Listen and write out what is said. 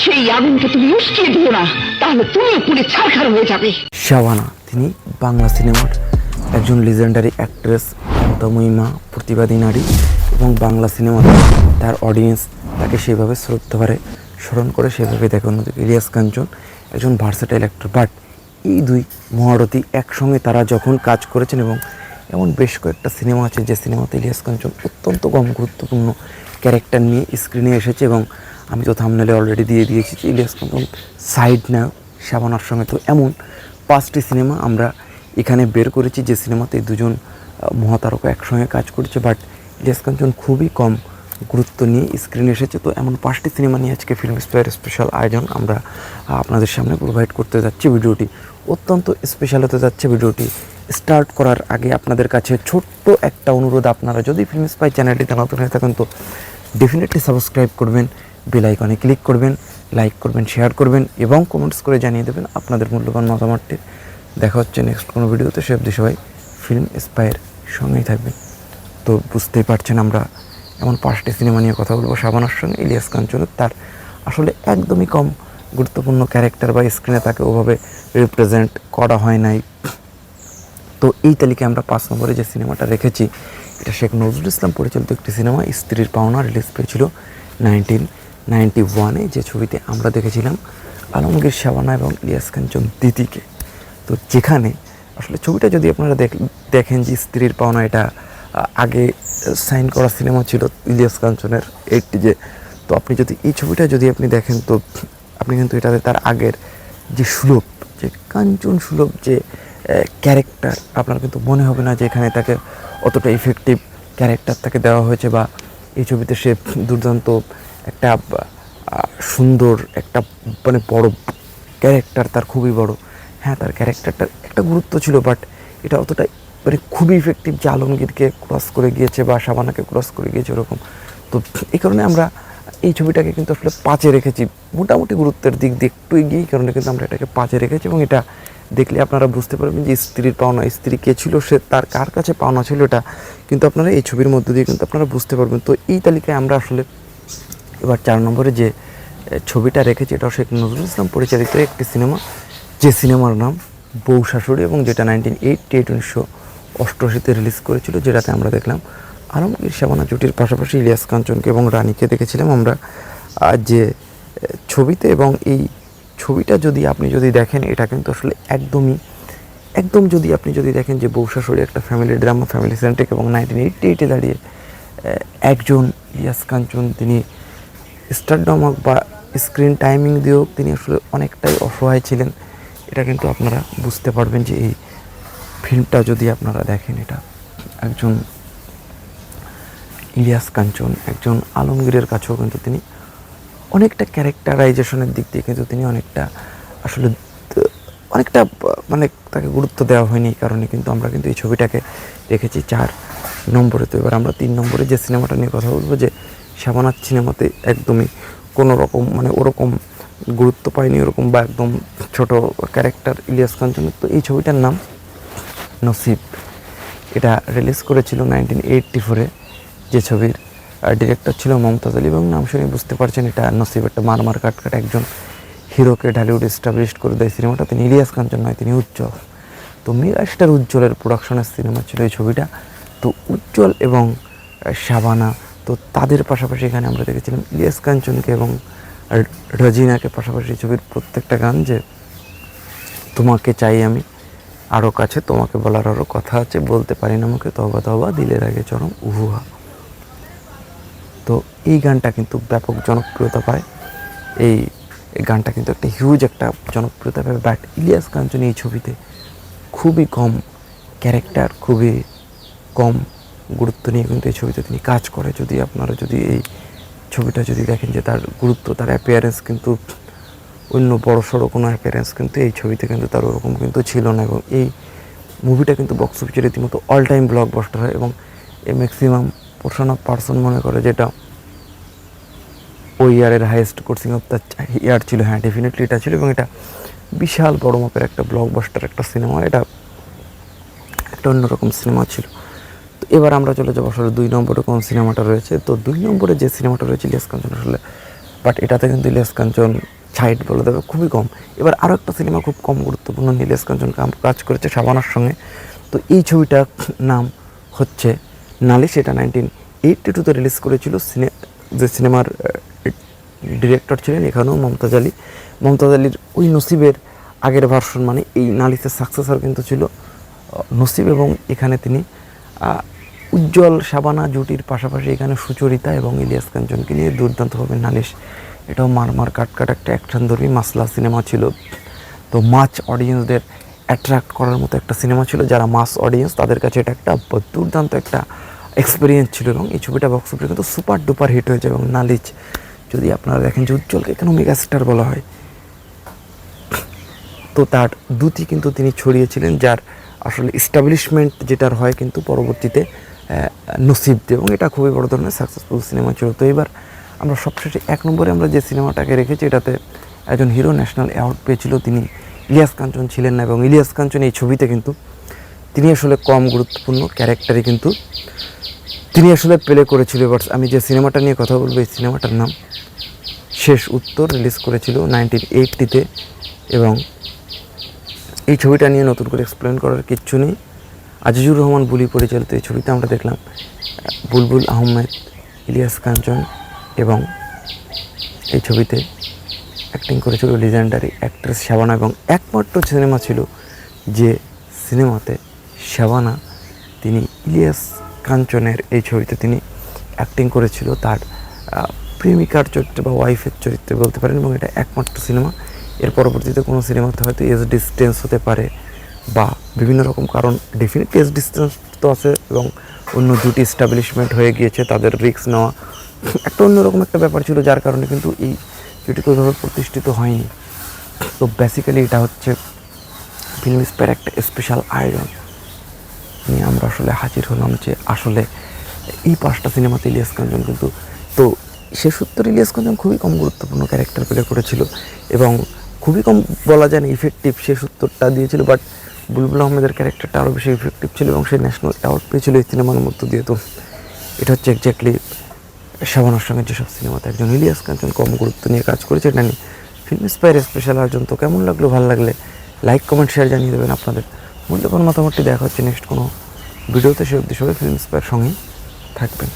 সেই আগুনকে তুমি উস্কিয়ে দিও না, তাহলে তুমিও পুড়ে ছারখার হয়ে যাবে। শাবানা তিনি বাংলা সিনেমার একজন লিজেন্ডারি অ্যাক্ট্রেস মমতাময়ী মা, প্রতিবাদী নারী এবং বাংলা সিনেমাতে তার অডিয়েন্স তাকে সেভাবে শ্রদ্ধাভারে স্মরণ করে, সেভাবে দেখে অন্যদিকে ইলিয়াস কাঞ্চন একজন ভার্সেটাইল অ্যাক্টর বাট এই দুই মহারথী একসঙ্গে তারা যখন কাজ করেছেন এবং এমন বেশ কয়েকটা সিনেমা আছে যে সিনেমাতে ইলিয়াস কাঞ্চন অত্যন্ত কম গুরুত্বপূর্ণ ক্যারেক্টার নিয়ে স্ক্রিনে এসেছে এবং আমি তো থামনেলে অলরেডি দিয়ে দিয়েছি যে ইলিয়াস কাঞ্চন সাইড না, শাবানার সঙ্গে তো এমন পাঁচটি সিনেমা আমরা এখানে বের করেছি যে সিনেমাতে দুজন মহাতারকা একসঙ্গে কাজ করেছে বাট ইলিয়াস কাঞ্চন খুবই কম গুরুত্ব নিয়ে স্ক্রিনে এসেছে, তো এমন পাঁচটি সিনেমা নিয়ে আজকে ফিল্ম স্পেয়ার স্পেশাল আয়োজন আমরা আপনাদের সামনে প্রোভাইড করতে যাচ্ছি। ভিডিওটি অত্যন্ত স্পেশাল হতে যাচ্ছে। ভিডিওটি স্টার্ট করার আগে আপনাদের কাছে ছোট্ট একটা অনুরোধ, আপনারা যদি ফিল্ম স্পাই চ্যানেলটিতে নতুন হয়ে থাকেন, তো ডেফিনেটলি সাবস্ক্রাইব করবেন। বেল আইকনে ক্লিক করবেন লাইক করবেন শেয়ার করবেন এবং কমেন্টস করে জানিয়ে দেবেন আপনাদের মূল্যবান মতামতটি। দেখা হচ্ছে নেক্সট কোনো ভিডিওতে। সে অবধি সবাই ফিল্ম স্পায়ের সঙ্গেই থাকবেন। তো বুঝতেই পারছেন আমরা এমন পাঁচটি সিনেমা নিয়ে কথা বলব। শাবানার সঙ্গে ইলিয়াস কাঞ্চনের তার আসলে একদমই কম গুরুত্বপূর্ণ ক্যারেক্টার বা স্ক্রিনে তাকে ওভাবে রিপ্রেজেন্ট করা হয় নাই। তো এই তালিকায় আমরা পাঁচ নম্বরে যে সিনেমাটা রেখেছি, এটা শেখ নজরুল ইসলাম পরিচালিত একটি সিনেমা স্ত্রীর পাওনা রিলিজ পেয়েছিল নাইনটিন নাইনটি ওয়ানে যে ছবিতে আমরা দেখেছিলাম আলমগীর শাবানা এবং ইলিয়াস কাঞ্চন দিদিকে। তো যেখানে আসলে ছবিটা যদি আপনারা দেখ, দেখেন যে স্ত্রীর পাওনা, এটা আগে সাইন করা সিনেমা ছিল ইলিয়াস কাঞ্চনের এইটি যে। তো আপনি যদি এই ছবিটা যদি আপনি দেখেন, তো আপনি কিন্তু এটাতে তার আগের যে সুলভ, যে কাঞ্চন সুলভ যে ক্যারেক্টার, আপনার কিন্তু মনে হবে না যে এখানে তাকে অতটা ইফেক্টিভ ক্যারেক্টার তাকে দেওয়া হয়েছে বা এই ছবিতে সে দুর্দান্ত একটা সুন্দর একটা মানে বড় ক্যারেক্টার তার খুবই বড়। হ্যাঁ তার ক্যারেক্টারটার একটা গুরুত্ব ছিল বাট এটা অতটা মানে খুবই ইফেক্টিভ যে আলমগীরকে ক্রস করে গিয়েছে বা শাবানাকে ক্রস করে গিয়েছে ওরকম। তো এই কারণে আমরা এই ছবিটাকে কিন্তু আসলে পাঁচে রেখেছি। মোটামুটি গুরুত্বের দিক দিয়ে একটু এগিয়ে কারণে কিন্তু আমরা এটাকে পাঁচে রেখেছি এবং এটা দেখলে আপনারা বুঝতে পারবেন যে স্ত্রীর পাওনা, স্ত্রী কে ছিল, সে তার কার কাছে পাওনা ছিল এটা। কিন্তু আপনারা এই ছবির মধ্যে দিয়ে কিন্তু আপনারা বুঝতে পারবেন। তো এই তালিকায় আমরা আসলে এবার চার নম্বরে যে ছবিটা রেখেছি এটা শেখ নজরুল ইসলাম পরিচালিত একটি সিনেমা, যে সিনেমার নাম বউ শাশুড়ি এবং যেটা নাইনটিন এইটটি এইট উনিশশো অষ্টআশিতে রিলিজ করেছিল, যেটাতে আমরা দেখলাম আলমগীর শাবানা জুটির পাশাপাশি ইলিয়াস কাঞ্চনকে এবং রানীকে দেখেছিলাম আমরা। আর যে ছবিতে এবং এই ছবিটা যদি আপনি যদি দেখেন, এটা কিন্তু আসলে একদমই, একদম যদি আপনি যদি দেখেন যে বউ শাশুড়ি একটা ফ্যামিলি ড্রামা ফ্যামিলি সেন্ট্রিক এবং নাইনটিন এইটটি এইটে দাঁড়িয়ে একজন ইলিয়াস কাঞ্চন, তিনি স্টারডম হোক বা স্ক্রিন টাইমিং দিয়েও তিনি আসলে অনেকটাই অসহায় ছিলেন। এটা কিন্তু আপনারা বুঝতে পারবেন যে এই ফিল্মটা যদি আপনারা দেখেন, এটা একজন ইলিয়াস কাঞ্চন, একজন আলমগীরের কাছেও কিন্তু তিনি অনেকটা ক্যারেক্টারাইজেশনের দিক দিয়ে কিন্তু তিনি অনেকটা আসলে অনেকটা মানে তাকে গুরুত্ব দেওয়া হয়নি এই কারণে কিন্তু আমরা কিন্তু এই ছবিটাকে রেখেছি চার নম্বরে। তো এবার আমরা তিন নম্বরে যে সিনেমাটা নিয়ে কথা বলব যে শ্যামানাথ সিনেমাতে একদমই কোনো রকম মানে ওরকম গুরুত্ব পায়নি, ওরকম বা একদম ছোট ক্যারেক্টার ইলিয়াস কাঞ্চনের তো এই ছবিটার নাম নসিব। এটা রিলিজ করেছিল নাইনটিন এইটটি ফোরে যে ছবির ডিরেক্টর ছিল মমতাজ আলী এবং নাম শুনে বুঝতে পারছেন এটা নসিব একটা মারমার কাটকাট একজন হিরোকে ঢালিউড এস্টাবলিশ করে দেয় সিনেমাটা। তিনি ইলিয়াস কাঞ্চন নয়, তিনি উজ্জ্বল। তো মেগা স্টার উজ্জ্বলের প্রোডাকশনের সিনেমা ছিল এই ছবিটা। তো উজ্জ্বল এবং শাবানা তো তাদের পাশাপাশি এখানে আমরা দেখেছিলাম ইলিয়াস কাঞ্চনকে এবং রজিনাকে পাশাপাশি ছবির প্রত্যেকটা গান যে, তোমাকে চাই আমি আরও কাছে তোমাকে বলার আরও কথা আছে, বলতে পারি না আমাকে তবা তবা দিলের আগে চরম উহুহা তো এই গানটা কিন্তু ব্যাপক জনপ্রিয়তা পায়। এই এই গানটা কিন্তু একটা হিউজ একটা জনপ্রিয়তা পায়। বাট ইলিয়াস কাঞ্চন এই ছবিতে খুবই কম ক্যারেক্টার খুবই কম গুরুত্ব নিয়ে কিন্তু এই ছবিতে তিনি কাজ করে। যদি আপনারা যদি এই ছবিটা যদি দেখেন যে তার গুরুত্ব, তার অ্যাপিয়ারেন্স কিন্তু অন্য বড় সড়ো কোনো অ্যাপিয়ারেন্স কিন্তু এই ছবিতে কিন্তু তার ওরকম কিন্তু ছিল না এবং এই মুভিটা কিন্তু বক্স অফিসে রীতিমতো অল টাইম ব্লকবাস্টার হয় এবং এই ম্যাক্সিমাম পোর্শন অফ পার্সন মনে করে যেটা ওই ইয়ারের highest grossing of the year ছিল। হ্যাঁ ডেফিনেটলি এটা ছিল এবং এটা বিশাল বড় মাপের একটা ব্লকবাস্টার একটা সিনেমা এটা একটা অন্যরকম সিনেমা ছিল। তো এবার আমরা চলে যাব আসলে দুই নম্বরে কোন সিনেমাটা রয়েছে। তো দুই নম্বরে যে সিনেমাটা রয়েছে ইলিয়াস কাঞ্চন আসলে বাট এটাতে কিন্তু ইলিয়াস কাঞ্চন ছাইট বলে দেবে, খুবই কম। এবার আরও একটা সিনেমা খুব কম গুরুত্বপূর্ণ ইলিয়াস কাঞ্চন কাজ করেছে শাবানার সঙ্গে। তো এই ছবিটার নাম হচ্ছে নালিশ, এটা নাইনটিন এইটটি টুতে রিলিজ করেছিল। সিনে, যে সিনেমার ডিরেক্টর ছিলেন এখানেও মমতাজ আলী। মমতাজ আলীর ওই নসিবের আগের ভার্সন মানে এই নালিশের সাকসেসর কিন্তু ছিল নসিব এবং এখানে তিনি উজ্জ্বল শাবানা জুটির পাশাপাশি এখানে সুচরিতা এবং ইলিয়াস কাঞ্চনকে নিয়ে দুর্দান্তভাবে নালিশ। এটাও মারমার কাটকাট একটা অ্যাকশন ধর্মী মাসলা সিনেমা ছিল। তো মাছ অডিয়েন্সদের অ্যাট্রাক্ট করার মতো একটা সিনেমা ছিল, যারা মাস অডিয়েন্স তাদের কাছে এটা একটা দুর্দান্ত একটা এক্সপিরিয়েন্স ছিল এবং এই ছবিটা বক্স অফিসে কিন্তু সুপার ডুপার হিট হয়েছে এবং নালিচ যদি আপনারা দেখেন যে উজ্জ্বলকে কেন মেগাস্টার বলা হয়। তো তার দুটি কিন্তু তিনি ছড়িয়েছিলেন, যার আসলে ইস্টাবলিশমেন্ট যেটার হয় কিন্তু পরবর্তীতে নসিব দিয়ে। এবং এটা খুবই বড় ধরনের সাকসেসফুল সিনেমা ছিল। তো এবার আমরা সবশেষে এক নম্বরে আমরা যে সিনেমাটাকে রেখেছি, এটাতে একজন হিরো ন্যাশনাল অ্যাওয়ার্ড পেয়েছিল তিনি ইলিয়াস কাঞ্চন ছিলেন না। এবং ইলিয়াস কাঞ্চন এই ছবিতে কিন্তু তিনি আসলে কম গুরুত্বপূর্ণ ক্যারেক্টারে কিন্তু তিনি আসলে প্লে করেছিল। এবার আমি যে সিনেমাটা নিয়ে কথা বলব, এই সিনেমাটার নাম শেষ উত্তর রিলিজ করেছিল নাইনটিন এইটটিতে এবং এই ছবিটা নিয়ে নতুন করে এক্সপ্লেন করার কিচ্ছু নেই। আজিজুর রহমান বুলি পরিচালিত এই ছবিতে আমরা দেখলাম বুলবুল আহমেদ, ইলিয়াস কাঞ্চন এবং এই ছবিতে অ্যাক্টিং করেছিল লিজেন্ডারি অ্যাক্ট্রেস শাবানা এবং একমাত্র সিনেমা ছিল যে সিনেমাতে শাবানা। তিনি ইলিয়াস কাঞ্চনের এই ছবিতে তিনি অ্যাক্টিং করেছিল তার প্রেমিকার চরিত্রে বা ওয়াইফের চরিত্রে বলতে পারেন এবং এটা একমাত্র সিনেমা এর পরবর্তীতে কোনো সিনেমাতে হয়তো এজ ডিস্টেন্স হতে পারে। বা বিভিন্ন রকম, কারণ ডেফিনেটলি এজ ডিস্টেন্স তো আছে এবং অন্য দুটি এস্টাবলিশমেন্ট হয়ে গিয়েছে, তাদের রিস্ক নেওয়া। একটা অন্যরকম একটা ব্যাপার ছিল, যার কারণে কিন্তু এই জুটি ওইভাবে প্রতিষ্ঠিত হয়নি। তো বেসিক্যালি এটা হচ্ছে ফিল্ম স্পের একটা স্পেশাল আয়োজন নিয়ে আমরা আসলে হাজির হলাম যে আসলে এই পাঁচটা সিনেমাতে ইলিয়াস কাঞ্চন কিন্তু, তো সে উত্তর ইলিয়াস কাঞ্চন খুবই কম গুরুত্বপূর্ণ ক্যারেক্টার প্লে করেছিল এবং খুবই কম বলা যায় না ইফেক্টিভ সে উত্তরটা দিয়েছিল বাট বুলবুল আহমেদের ক্যারেক্টারটা আরও বেশি ইফেক্টিভ ছিল এবং সে ন্যাশনাল অ্যাওয়ার্ড পেয়েছিল এই সিনেমার মধ্য দিয়ে। তো এটা হচ্ছে এক্স্যাক্টলি শাবানার সঙ্গে যেসব সিনেমাতে একজন ইলিয়াস কাঞ্চন কম গুরুত্ব নিয়ে কাজ করেছে, এটা নিয়ে ফিল্ম স্পায়ার স্পেশাল আয়োজন। তো কেমন লাগল? ভালো লাগলে লাইক কমেন্ট শেয়ার জানিয়ে দেবেন আপনাদের। মূল্যবান মতামতটি দেখা হচ্ছে নেক্সট কোনো ভিডিওতে সে অবধি সবাই ফিল্ম স্পায়ার সঙ্গেই থাকবেন।